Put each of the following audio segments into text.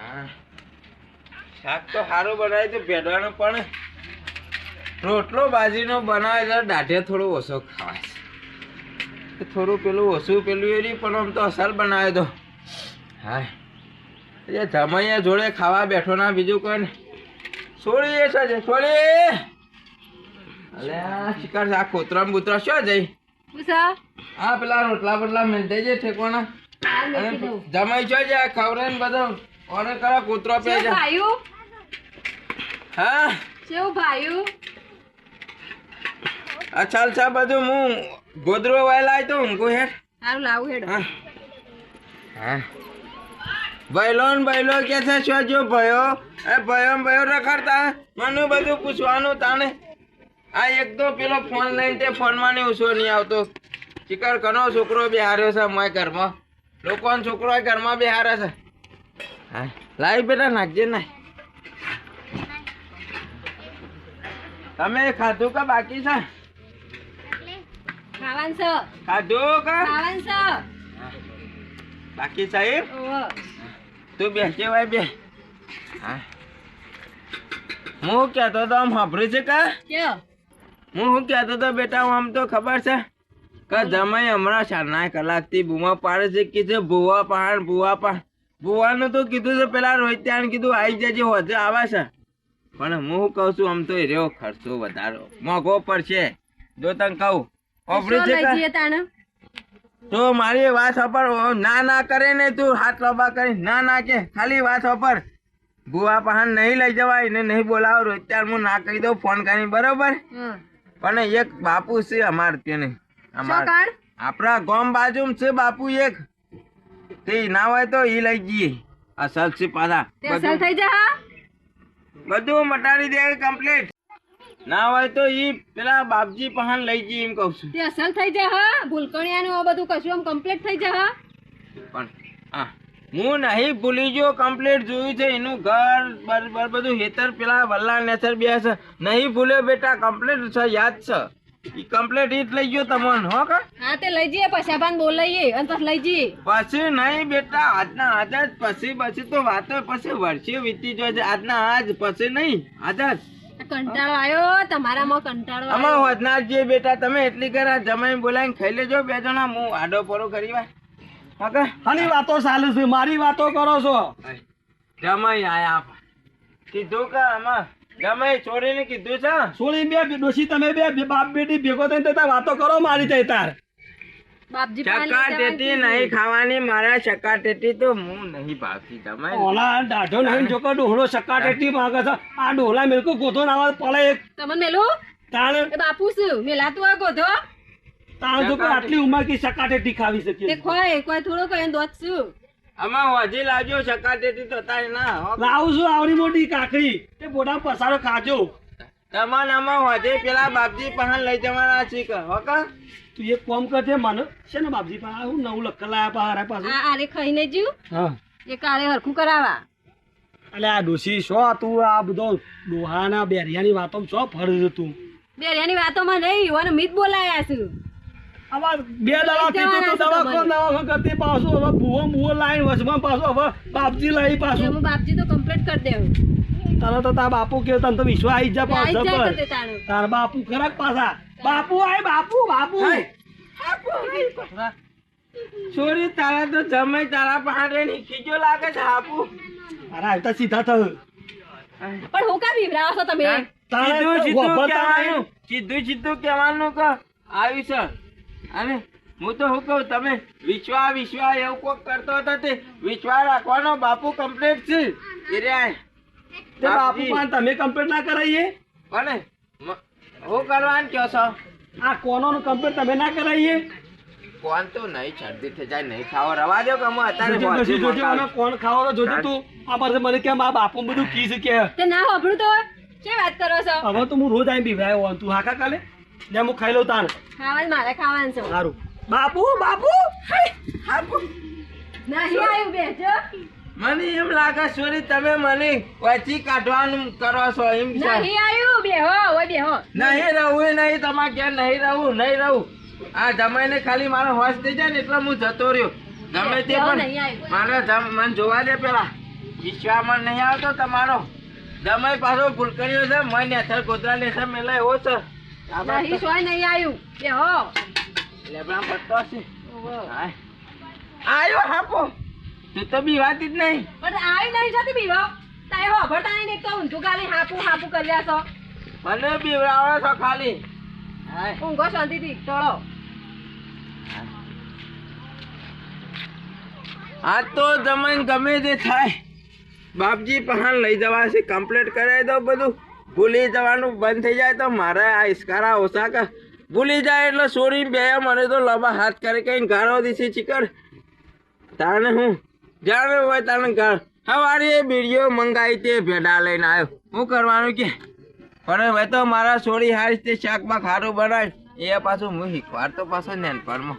હા. શાક તો સારું બનાવે છે ભેડવાનો પણ. રોટલો બાજીનો બનાવે તો દાઢે થોડું ઓછો ખાવાય છે. થોડું પેલું ઓછું પેલું એની પણ આમ તો અસર બનાવે તો. હા. એ જમૈયા જોડે ખાવા બેઠો ના બીજું કોઈ ને છોડી એ છે છોડી. અલે આ શિકાર આ કોતરા બુતરા શું જઈ હા આ પેલા રોટલા બોટલા મેલતા છે ઠેકવાના. જમાઈ છો છે ખવડાવીને બધો. ઓર્ડર કરો કૂતરો પે છે ભાયું હા? કેવું ભાયું આ ચાલ ચા બધું હું ગોદરો વાયલા તો ઊંઘું હેઠ. સારું લાવું હેડો. હા. હા. ભૈલો ને ભૈલો કે છે શું જો ભયો એ ભયો ભયો રખડતા? મને બધું પૂછવાનું તાને આ એક તો પેલો ફોન લઈને તે ફોનમાં ને ઉછો નહીં આવતો. ચિકર ઘણો છોકરો બિહાર્યો છે મોય ઘરમાં. લોકોનો છોકરો ઘરમાં બેહારે છે. હા. લાવી બેટા નાખજે ના. તમે ખાધું કે બાકી છે? ખાવાનું છે. ખાધું કે? ખાવાનું છે. બાકી સાહેબ તું બે કેવાય બે. હા. હું કહેતો તો આમ સાંભળ્યું છે કા? હું શું કહેતો તો બેટા આમ તો ખબર છે કે જમાઈ હમણાં સાડા કલાકથી બૂમા પાડે છે કે છે ભૂવા પહાડ ભૂવા પહાડ. ભૂવાનું તો કીધું છે પેલા રોહિત ત્યાં કીધું આવી જજે હોજે આવે છે. પણ હું કહું છું આમ તો એ રહ્યો ખર્ચો વધારો. મોંઘો પડશે. જો તને કહું છે તો મારી વાત ઉપર ના ના કરે ને તું હાથ લોબા કરી ના ના કે ખાલી વાત ઉપર ભુવા પહાણ નહીં લઈ જવાય ને નહીં બોલાવો રોહિત્યાર ત્યાર હું ના કહી દઉં ફોન કરી બરોબર? પણ એક બાપુ છે અમાર તેને અમારે અમાર આપણા ગામ બાજુ છે બાપુ એક. તે ના હોય તો ઈ લઈ જઈએ. અસલ છે પાછા. સલ થઈ જા બધું મટાડી દે કમ્પ્લીટ ના હોય તો ઈ પેલા બાપજી પહાણ લઈ જઈએ એમ કહું છું. તે અસલ થઈ જા હા? ભૂલકણિયાનું આ બધું કશું આમ કમ્પ્લીટ થઈ જા હા? પણ હા. હું નહીં ભૂલી ગયો કમ્પ્લીટ જોયું છે. એનું ઘર બરાબર બધું હેતર પેલા વલ્લા નેચર બે છે નહીં ભૂલ્યો બેટા કમ્પ્લીટ છે યાદ છે. ઈ કમ્પ્લીટ ઈટ લઈ ગયો તમન હો કા? હા તે લઈ જઈએ પછી આપણ બોલાઈએ અને પછી લઈ જઈએ. પછી નહીં બેટા આજના આજ જ પછી પછી તો વાતો પછી વર્ષે વીતી જાય આજના આજ પછી નહીં આજ જ. કંટાળો આવ્યો તમારામાં કંટાળો આમાં વધનાર જે બેટા તમે એટલી કરા જમાઈ બોલાવીને ખાઈ લેજો બે જણા હું આડો પરો કરી વા ઓકે આની વાતો ચાલુ છે મારી વાતો કરો છો. જમાઈ આયા કીધું કે આમાં? છોડીને કીધું છે? સોળી બે ડોશી તમે બે બે બાપ બેટી ભેગો થઈને તે વાતો કરો મારી જઈ તાર. બાપજી ચકાટેટી નહીં ખાવાની મારા ચકાટેટી તો હું નહીં ભાવતી જમાઈ ઓલા દાઢો નહીં જોકો ડોહળો સકાટેટી માંગે છે. આ ડોહલા મિલકો ગોધો નાવા પડે એક. તમને મેલું? તાણ એ બાપુ શું? મેલાતું આ ગોધો? તાણ જોકો આટલી ઉંમર કી સકાટેટી ખાવી તે શકીએ ખોય કોઈ થોડો કઈ દોત શું? આમાં હજી લાવજો ચકાટેટી થતા ના. લાવું છું આવડી મોટી કાકડી. તે બોડા પસારો ખાજો. તમારે આમાં હજી પેલા બાપજી પહાણ લઈ જવાના છે કે હો તું એક કોમ કરજે મને. છે ને બાપજી પાસે હું નવું લખ લાયા પહારા પાછું. આ આરે ખાઈને જ્યું? હા. એ કારે હરખું કરાવા. એટલે આ ડોશી શો તું આ બધો ડોહાના બેરિયાની વાતો શો ફરે તું બેરિયાની વાતોમાં નહીં યુવાનો મિત બોલાયા છું. આવા બે દવા પીતો તો દવા કોણ દવા કરતી પાછું હવે ભૂવો ભૂવો લાઈન વચમાં પાછું હવે બાપજી લાવી પાછું. બાપજી તો કમ્પ્લીટ કરી દેવું. તને તો તાર બાપુ કે તને તો વિશ્વાસ આવી જા પાછો પર. તાર. બાપુ ખરાક પાછા. બાપુ આય બાપુ બાપુ. છોરી તારા તો જમાઈ તારા પહાડે ની ખીજો લાગે છે બાપુ. અરે આવતા સીધા થયું. પણ હું કા બીવરાવો છો તમે? સીધું સીધું કેવાનું કહેવાનું સીધું સીધું કહેવાનું કે આવી છે. અને હું તો શું કહું તમે વિશ્વા વિશ્વા એવું કોક કરતો હતો તે વિશ્વા રાખવાનો બાપુ કમ્પ્લીટ છે. એ રે તે બાપુ પણ તમે કમ્પ્લેટ ના કરાવીએ અને હું કરવાનું કહો છો? આ કોનો કમ્પ્લેટ તમે ના કરાવીએ કોણ તો નહીં શરદી થઈ જાય નહીં ખાવો. રવા દો કે અમે અત્યારે જોજો મને કોણ ખાવાનો જોજે તું? આ પાસે મને કે આ બાપુ બધું કીસ કે. તે ના હોભળું તો કે વાત કરો છો? હવે તો હું રોજ બી બીવરાયો. તું હાકા કાલે? લે હું ખાઈ લઉં તાણ. ખાવાનું મારે ખાવાનું છે. સારું બાપુ બાપુ! બાપુ! નહીં આવ્યું બેજો મને એમ લાગે સોરી તમે મને વચી કાઢવાનું કરો છો એમ છે. નહીં આવ્યું બેહો ઓય બેહો નહીં રહું નહીં તમારે ઘેર નહીં રહું નહીં રહું. આ જમાઈને ખાલી મારો હોશ થઈ જાય ને એટલે હું જતો રહ્યો. ગમે તે પણ મારે મને જોવા દે પેલા. વિશ્વામાં નહીં આવતો તમારો. જમાઈ પાછો ભૂલકરીઓ છે મય નેથર ગોધરા નેથર મેલા એવો છે. નહીં સોય નહીં આવ્યું કે હો. લેબડા પડતો હશે. આવ્યો હાપો. તું તો બીવાતી જ નહીં. પણ આવી નહીં જતી બીવો તારે હોભળતા નહીં ને એક તો ઊંધું ગાલી હાપું હાપું કર્યા છો. મને બીવડાવો છો ખાલી. ઊંઘો શાંતિથી. ટોળો આ તો જમીન ગમે તે થાય. બાપજી પહાણ લઈ જવા છે કમ્પ્લીટ કરાવી દો બધું. ભૂલી જવાનું બંધ થઈ જાય તો મારે આ ઇસ્કારા ઓછા કા ભૂલી જાય એટલે સોરી બે, મને તો લબા હાથ કરી કઈ ગાળો દીધી ચીકર તાણે હું? જાણે હોય તાણે ગાળ. હવારે એ બીડીઓ મંગાવી તે ભેડા લઈને આવ્યો. શું કરવાનું કે? પણ હવે તો મારા છોડી હારી તે શાકમાં ખારું બનાવી એ પાછું હું શીખવાડ તો પાછો નેનપણમાં.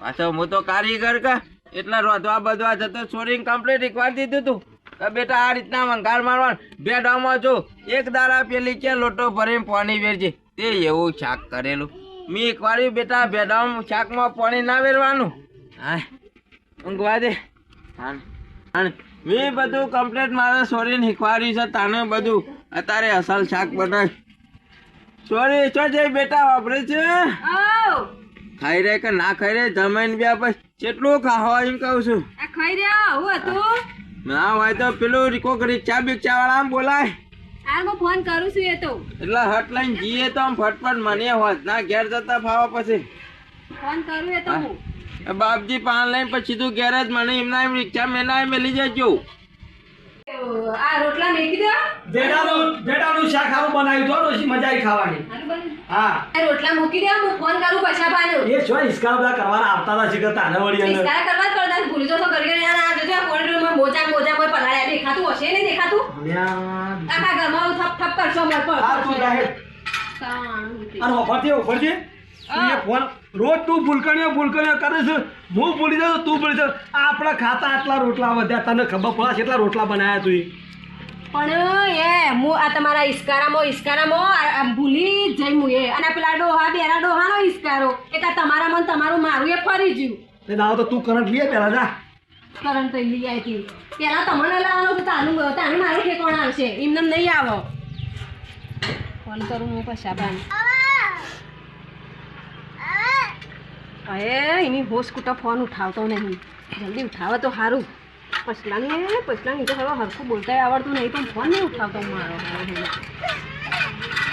પાછો હું તો કારીગર કા. એટલા રોધવા બધવા જતો છોડીને કમ્પ્લીટ શીખવાડી દીધું તું. કે બેટા આ રીતના વંઘાર મારવાનું. બે ડામાં જો એક દાડા પેલી કે લોટો ભરીને પાણી વેરજે. તે એવું શાક કરેલું. મેં શીખવાડ્યું બેટા ભેડામાં શાકમાં પાણી ના વેરવાનું. હા ઊંઘવા દે. મેં બધું કમ્પ્લીટ મારા છોરીને શીખવાડ્યું છે તાને બધું. અત્યારે અસલ શાક બનાવ સોરી શું છે બેટા વાપરે છે? ખાઈ રે કે ના ખાઈ રે? જમીન બે પછી કેટલું ખાવા એમ કહું છું. ખાઈ રહ્યા હું હતું? ના હોય તો પેલું રીકો કરી ચા બીચા વાળા આમ બોલાય. આ હું ફોન કરું છું એ તો. એટલે હટ લઈને જઈએ તો આમ ફટફટ મને હોત. ના ઘેર જતા ફાવા પછી. ફોન કરું એ તો હું. બાપજી પાન લઈને પછી તું ઘેર જ મને એમના એમ રિક્ષા મેલા મેલી જજો. આ રોટલા મેકી દો ભેડાનું ભેડાનું શાક સારું બનાવ્યું તો ડોશી મજા આવી ખાવાની. હા. રોટલા મૂકી દે હું ફોન કરું પછા પાનું. એ છો હિસકા બધા કરવાના આવતા હતા શીખર તાને વળી અંદર? ઇસ્કારા કરવા કરતા ભૂલી ભૂલી તો કરી ગયા યાર પલાળ્યા દેખાતું હશે નહીં દેખાતું? આખા ઘરમાં થપ થપ કરશો મર પર. હા તું જાહેર અને ઓફરથી ઓફર છે ફોન રોજ તું ભૂલકણીઓ ભૂલકણીઓ કરે છે. હું ભૂલી જાઉં તું ભૂલી જાઉં. આપણા ખાતા આટલા રોટલા વધ્યા તને ખબર પડે એટલા રોટલા બનાવ્યા તું પણ એ હું આ તમારા આ- આ ભૂલી જઈ હું એ. અને પેલા ડોહા બેરા ડોહાનો ઇસ્કારો એટલે તમારા મન તમારું મારું એ ફરી જ્યું ને દાવો તો તું કરંટ લઈએ પેલા જા. કરંટ તો લઈ આવી હતી પેલા તમને લાવવાનું તો તાનું તાને મારું ઠેકોણ આવશે? એમને નહીં આવો. ફોન કરું હું પછા બાન. અરે એની હોશ કુટો ફોન ઉઠાવતો નહીં. જલ્દી ઉઠાવે તો સારું પછલાની પછલાની તો હવે હરખું બોલતા આવડતું નહીં પણ ફોન નહીં ઉઠાવતો મારો.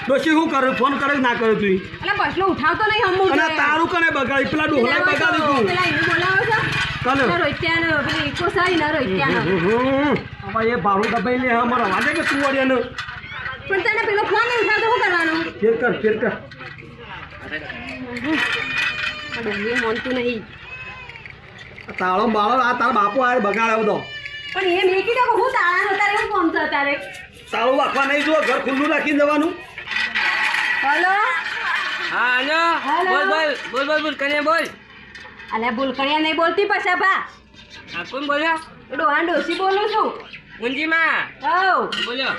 ડોશી શું કરે? ફોન કરે ના કરે તું? એટલે પછલો ઉઠાવતો નહીં હમું તારું કને બગાડી? પેલા ડોહલા બગાડી તું. છો કને પેલા ઇકો સારી ના રોહિત્યાનો હવે એ ભાડું દબાઈ લે અમારો વાજે કે તું વળ્યાનો પણ તને પેલો ફોન નહીં ઉઠાવતો શું કરવાનું? ફેર કર ફેર કર. આ ડોહલીએ માનતું નહીં. આ તાળો બાળો આ તારો બાપુ આ બગાડે બધો. પણ એ મેં કીધું કે હું તાળાનો તારે એવું કોમ છે તારે? તાળું રાખવા નહીં જો ઘર ખુલ્લું રાખીને જવાનું. હલો? હા હાલો હાલો. બોલ બોલ બોલ બોલ બોલ કને બોલ. અલ્યા ભૂલકણિયા નહીં બોલતી પછા ભા. આ કોણ બોલ્યો ડોહા ડોસી બોલું છું. ઊંજીમાં હઉ બોલ્યો.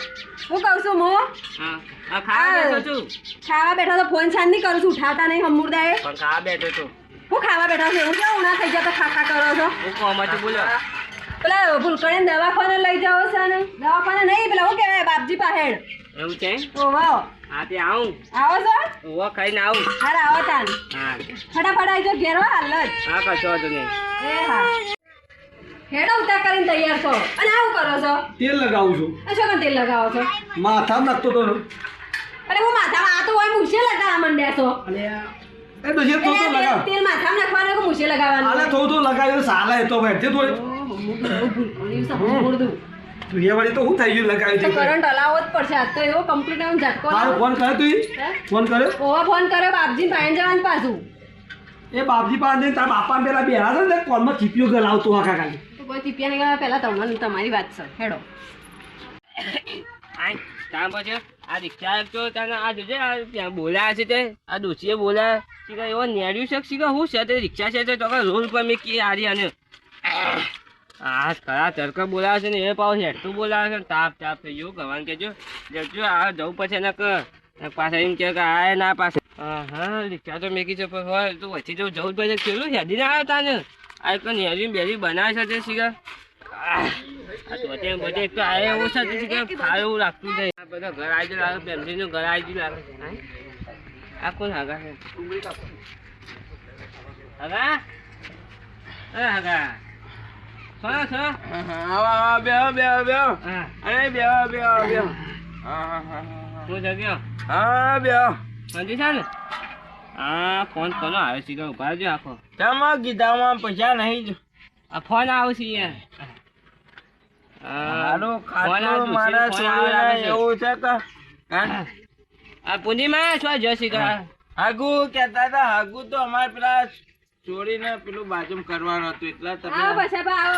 હું કહું છું હું. હા ખાવા બેઠો છું. ખાવા બેઠો તો ફોન છાન નહીં કરું છું ઉઠાતા નહીં હમુરદાએ. પણ ખાવા બેઠો છું. હું ખાવા બેઠો છું એવું કેવું ના થઈ જાય તો ખાખા કરો છો? હું કોમાંથી બોલ્યો. પેલા ભૂલકણે દવાખાને લઈ જાઓ છે ને. દવાખાને નહીં પેલા શું કહેવાય બાપજી પાહેડ. એવું છે ઓહો હા તે આવું. આવો છો? ઓવા ખાઈને આવું. હાર આવો તાન. હા. ફટાફટ આવી ઘેર હાલ જ. હા કશો વાંધો નહીં એ હા. હેડો ઉતા કરીને તૈયાર છો અને આવું કરો છો? તેલ લગાવું છું. અચ્છા કોણ તેલ લગાવો છો? માથા નાખતો તો અરે હું માથામાં આ તો હોય મૂછે લગાવા માંડ્યા છો. અને એ તો જે થોડું લગાવ. તેલ માથામાં નાખવાનું કે મૂછે લગાવવાનું આલે થોડું થોડું સાલા એ તો ભાઈ તે થોડી ભૂલકું. તું તો શું થઈ ગયું લગાવી દીધું. કરંટ અલાવત જ પડશે. આજ તો એવો કમ્પ્લીટ આમ ઝટકો તારો ફોન કરે તું ફોન કર્યો? ઓવા ફોન કર્યો બાપજી પાણી જવાનું પાછું. એ બાપજી પાસે તારા બાપા પેલા બેહા છે ને કોલમાં ચીપિયો ગલાવતો આખા ખાલી તો કોઈ ચીપિયા નહીં કરવા પહેલા તમારી તમારી વાત છે. હેડો. ત્યાં પછી આ રિક્ષા તો તને આ જોજે આ ત્યાં બોલાયા છે તે. આ ડોશીએ બોલાયા. શીખા એવો નેડ્યું છે શીખા? હું છે તે? રિક્ષા છે તો કે રોડ પર મેં કે હારી અને આ ખરા તડકા બોલાવે છે ને એ પાવ હેઠું બોલાવે છે ને તાપ તાપ થઈ ગયો. ગવાન કેજો જજો, આ જવું પછી એને કે પાછા એમ કે આ ના પાસે હા રિક્ષા તો મેકી છે, પણ હોય તું વચ્ચે જવું જવું પછી કેલું હેડી ના આવ્યો તાને. આ એક નેરી બેરી બનાવે છે તે શીખા આ કે ખાય એવું લાગતું નહીં. આ બધો ઘર આવી? આ કોણ હગા છે? હગા? હગા. અરે હા હા. જગ્યો હા છે ને? હા ફોન કોનો આવે છે કે ઊભા આખો. પૈસા નહીં જ? આ ફોન આવશે યાર મારું ફોન મારા છે, ફોન આવે છોડીને છે. એવું છે કે? આ પૂર્ણિમા શું જય શ્રી કૃષ્ણ? હાગુ કહેતા હતા હાગુ તો અમારે પેલા છોડીને પેલું બાજુ કરવાનું હતું એટલા તમે આવો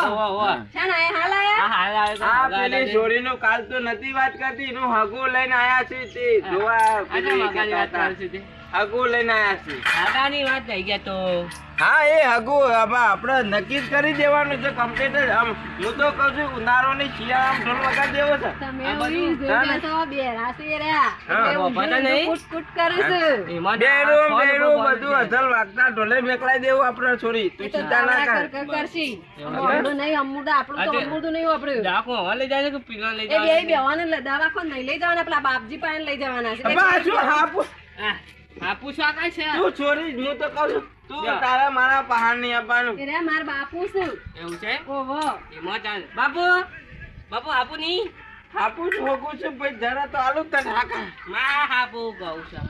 ઓહો, ઓહો. છે ને હાલ આયા હાલ આવે આ પેલી લાગે. છોડીનું કાલ તો નથી વાત કરતી એનું હગું લઈને આયા છે તે જોવા પેલી વાત હતા. કરે છે તે. હાગુ લઈને આયા છે હગાની વાત થઈ ગયા તો? હા એ હગુ. આપણે નક્કી જ કરી દેવાનું છે કમ્પ્લીટ જ. આમ હું તો કહું છું ઉનાળો ની શિયાળા ઢોલ દેવો છે. તમે તો રહ્યા બેરું બેરું બધું. વાગતા મેકલાઈ દેવું આપણે છોરી તું ચિંતા ના કર. કર કર કરશી. એવું નહીં અમૃત આપણું તો આ નહીં વાપર્યું. ડાકુ હવા લઈ જાય કે પીલા લઈ એ બે બેવાને લ- દવાખાને નહીં લઈ જવાના પેલા બાપજી પાસે લઈ જવાના છે. હાપુ શું છે? તું છોરી હું તો કહું છું તું તારા મારા પહાડ નહીં આપવાનું. રે માર બાપુ છે. એવું છે? ઓહો એમાં ચાલે બાપુ બાપુ હાપુ છું ભાઈ જરા તો આલુ તને હાકા માં હાપુ કહું છું.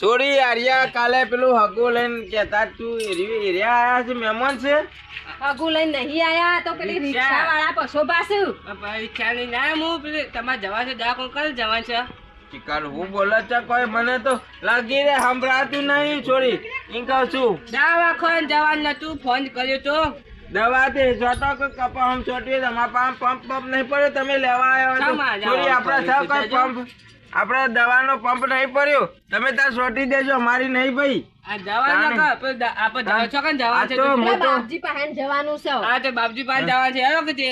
છોડી આર્યા કાલે પેલું હગુ લઈને કેતા તું એરી એરિયા આયા છે મહેમાન છે? હગુ લઈને નહીં આયા તો પેલી રિક્ષા. રિક્ષા વાળા પશો પાસે પરીક્ષા ની ના હું પેલી તમારે જવા છે ડાકુ કલ જવા છે. ચિકાર હું બોલે છે કોઈ મને તો લાગી રે સંભળાતું નહીં છોરી. એમ કહું છું. દવા ખોન જવાન નતું ફોન કર્યો તો. દવા તે જોતો કે કપા હમ છોટી તમારા પાસે પંપ પંપ નહીં પડ્યો તમે લેવા આવ્યા છો. છોરી આપણા છ કોઈ પંપ આપણે દવાનો પંપ નહીં પડ્યો. તમે ત્યાં છોટી દેજો મારી નહીં ભાઈ. બાપજી પાસે જવાનું છે. બાપજી પાસે જવા છે હેલો કે તે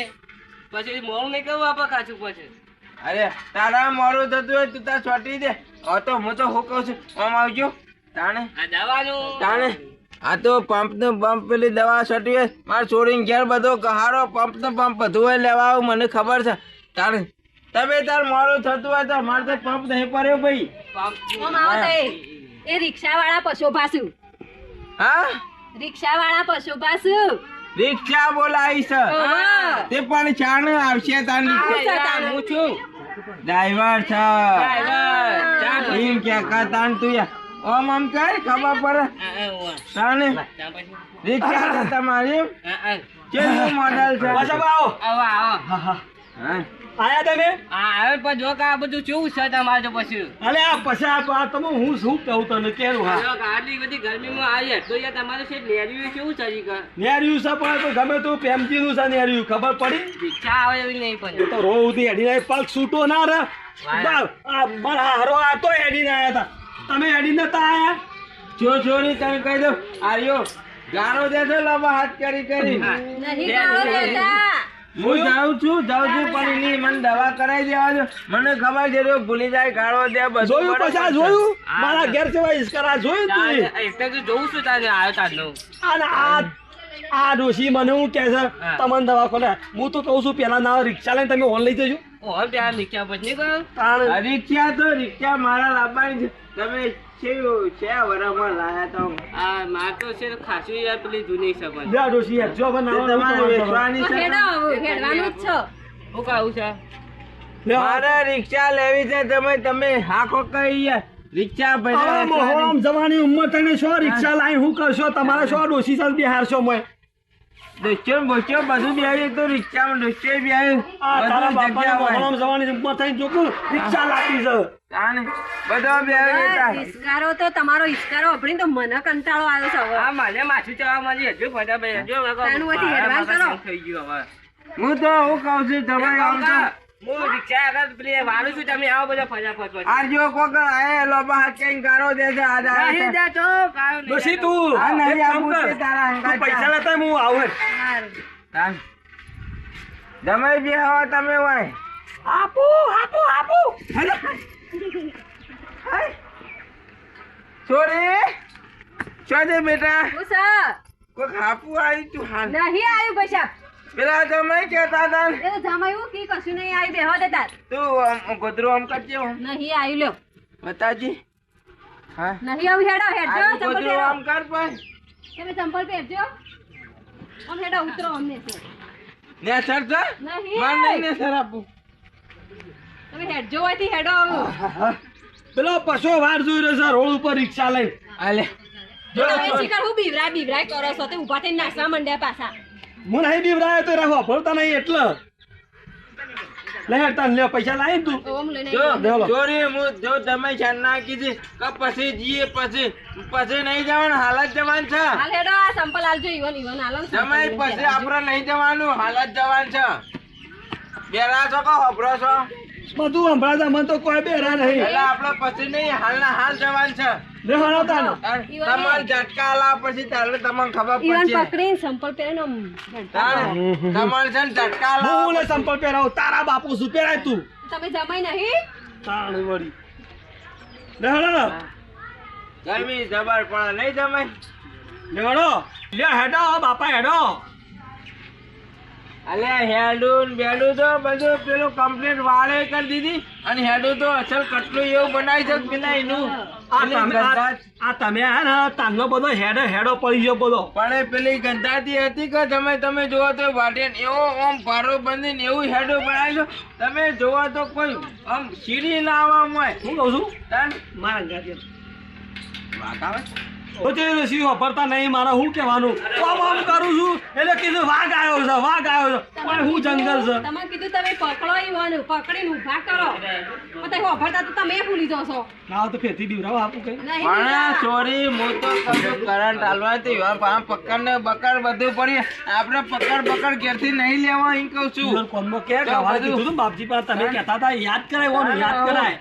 પછી મોડું નહીં કરવું આપણે કાચું પછી. અરે તારા મોરું થતું હોય તું તાર છોટી દે. હવે તો હું તો હું કહું છું? આમ આવજો. તાણે? આ દવાનું. તાણે? આ તો પંપ નો પંપ પેલી દવા છોટી હોય મારે છોડીને ઘેર બધો કહારો પંપ નો પંપ બધું હોય લેવા આવું મને ખબર છે. તાણે? તમે તાર મોરું થતું હોય તો મારે તો પંપ નહીં પડ્યો ભાઈ. એ. રિક્ષા વાળા પશુ પાછું હા રિક્ષા વાળા પશુ પાછું રિક્ષા બોલાવી છે. તે પણ ચાણ આવશે તાર આ હું છું. ડ્રાઈવર છે ડ્રાઈવર, ચા પછી. એમ કે કા તાણ તું ઓમ આમ કઈ ખબર પડે તાને. રિક્ષા તમારી. કેવું મોડલ છે બસ આવો આવો, આવો. આયા તમે? આ આવે પણ જો કે આ બધું કેવું છે તમારે પછી? અલે આ પછી આ આ તમે હું શું કહું તને? કેરું હા. જો કે આટલી બધી ગરમીમાં આવી તો યાર તમારે છે નેરિયું કેવું છે હજી કે? છે પણ તો ગમે તું છે નેર્યું ખબર પડી? આવે એવી નહીં પણ. તો રોવ ઉધી હેડીને પગ છૂટો ના રે. આ મારા હારો આ તો હેડીને ના હતા તમે હેડી નતા આયા? જો છોરી તમે કહી દઉં આર્યો ગારો દેજો લાંબા હાથ કરી કરી. નહીં હું જાઉં છું જાઉં છું પણ એની મને દવા કરાવી દેવા દો. મને ખબર છે જો ભૂલી જાય ગાળો દે બધું જોયું પછી જોયું? મારા ઘેર સેવા ઈશ્કરા જોયું તું એટલે તો જોઉં છું તારે આવ્યો તારનો અને આ આ ડોશી મને હું કહે છે તમને દવા ખોલે. હું તો કહું છું પેલા ના રિક્ષા લઈને તમે ઓન લઈ જજો. ઓહો ત્યાં રિક્ષા પછી રિક્ષા તો રિક્ષા મારા લાવવાની છે. તમે કેવું છે વરામાં લાયા તો? આ માર તો છે ખાસી યાર પેલી જૂની સબન જા ડોશી હેડ જો બનાવો તમારે વેચવાની છે જ છે. હું કહું છે? મારે રિક્ષા લેવી છે તમે તમે હાકો કઈ યાર? રિક્ષા ભાઈ જવાની ઉંમર થઈને શો રિક્ષા લાઈ હું કરશો? તમારે શો ડોશી સાલ બિહારશો મોય. બધું તો રિક્ષામાં બધું જગ્યા હોય. જવાની રિક્ષા લાગી છે. બધો ઈસકારો તો તમારો ઈસકારો અભડીને તો મને કંટાળો આવ્યો છે હવે. આ મારે માછું ચડવા માંડી હજુ ફટા ભાઈ કરો. થઈ ગયું હવે. હું તો હું કહું છું તમે આમ તો હું રિક્ષા આગળ પેલી વાળું છું તમે આવો બધા ફટાફટ પછી. આ જો કોક આયે લોબા હાથ કઈ ગારો દે છે આ નહીં છે. જાતો, કાંઈ નહીં ડોશી જાતો. તું આ નહીં એક કામ આવું કર. તે તારા તું પૈસા. લેતા હું આવું. તાન. જમાઈ બે હવા તમે હોય આપુ આપુ આપુ છોરી છો દે બેટા કોક હાપુ આવી તું હાલ નહીં આવ્યું પૈસા પેલા જમાઈ કે દાદા એ તો જામાં કી કશું નહીં આવી બેહો દે તાર. તું ગોદરો આમ કરજે. નહીં આવી લ્યો. બતાજી. હા. નહીં આવું હેડો હેડજો ગોદરો આમ કર પણ. તમે ચંપલ પહેરજો. આમ હેડો ઉતરો અમને છે ને સર છે નહીં. માર નહીં ને સર આપું. તમે હેડજો હોયથી હેડો આવું. પેલો પશો વાર જોઈ રહ્યો છે રોડ ઉપર રિક્ષા લઈ આલે તમે શીખર હું બીવરાય બીવરાય કરો છો? તે ઊભા થઈને નાસવા માંડ્યા પાછા. હું નહીં બીવરાયો તો રાખવા ફરતા નહીં એટલે. લે હેડતા લે પૈસા લાવી તું જો. ચોરી હું જો તમે છાન ના કીધી કે પછી જીએ પછી પછી નહીં જવાનું હાલત જ જવાનું છે. હાલ હેડો આ સંપલ ઈવન ઈવન હાલો લઈને પછી. આપણે નહીં જવાનું હાલત જવાન જવાનું છે. બેરા છો કો હબરો છો? બધું સંભળાતા મને તો કોઈ બેરા નહીં. એટલે આપણે પછી નહીં હાલના હાલ જવાનું છે. ઝટકા પછી તારે તમને ખબર ઈવન સંપલ પહેરીને આમ હેડતા તાર જાઓ. તમારે છે ઝટકા હું સંપલ પહેરાવ? તારા બાપુ શું પહેરાય તું? તમે જમાઈ નહીં? તાણ વળી. લે ગરમી જબર પણ નહીં જમાય લે હણો લે હેડો બાપા હેડો. અલે હેડું બેડું તો બધું પેલું કમ્પ્લીટ વાળે કરી દીધી. અને હેડું તો અસલ કટલું એવું બનાવી છે પેલા એનું? આ તમે હે ને તાંગો બધો હેડો હેડો પડી ગયો બોલો પણ પેલી ગંધાતી હતી કે તમે તમે જોવો તો વાટે એવો આમ ભારો બંધીને એવું હેડું બનાવ્યું તમે જોવો તો કોઈ આમ સીડી ના આવવા હોય શું કહું છું? તાન મારા ગાડી વાત આવે તો તે વાપરતા નહીં મારે હું કહેવાનું? આમ આમ કરું છું. એટલે કીધું વાઘ આવ્યો છે વાઘ આવ્યો છે. પણ હું જંગલ છે. તમે કીધું તમે પકડો ઈવન પકડીને ઊભા કરો. પણ તમે વાપરતા તો તમે ભૂલી જશો ના તો ફેરથી દીવરાવ આપું કઈ. પણ સોરી હું તો કશું કરંટ હાલવાથી આમ પકડ ને બકર બધું પડી. આપણે પકડ બકડ ઘેરથી નહીં લેવા એમ કહું છું. કોમમાં કે તો કીધું તું બાપજી પણ તમે કહેતા હતા યાદ કરાય ઓનું યાદ કરાય.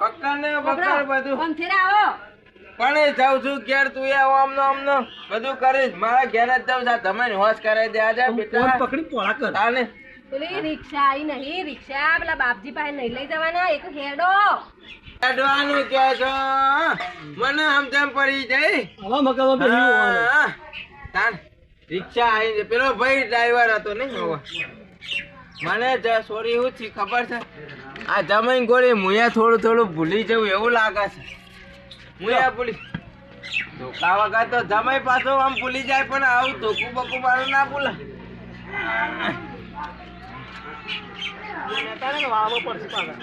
પકડ. ને બકર બધું આવો. પણ એ જાઉં છું ઘેર તું એ આમનો આમનો બધું કરીશ. મારા ઘેર જ જાઉં છું. તમે હોશ કરાવી દે આજે ફોન બેટા. પકડી પોળા કર. તાને. પેલી રિક્ષા આવી નહીં. રિક્ષા પેલા બાપજી પાસે નહીં લઈ જવાના. એક હેડો. કાઢવાનું કે છો. મને આમ તેમ પડી જાય હવે હા, તાન રિક્ષા આવી પેલો ભાઈ ડ્રાઈવર હતો નહીં હવે. મને જ સોરી હું થી ખબર છે. આ જમીન ગોળી મુયા થોડું થોડું ભૂલી જવું એવું લાગે છે. મુયા ભૂલી ધોકા વગર તો જમાઈ પાછો આમ ભૂલી જાય પણ આવું ધોકું બકું મારું ના ભૂલે. તારે પડશે પાછા.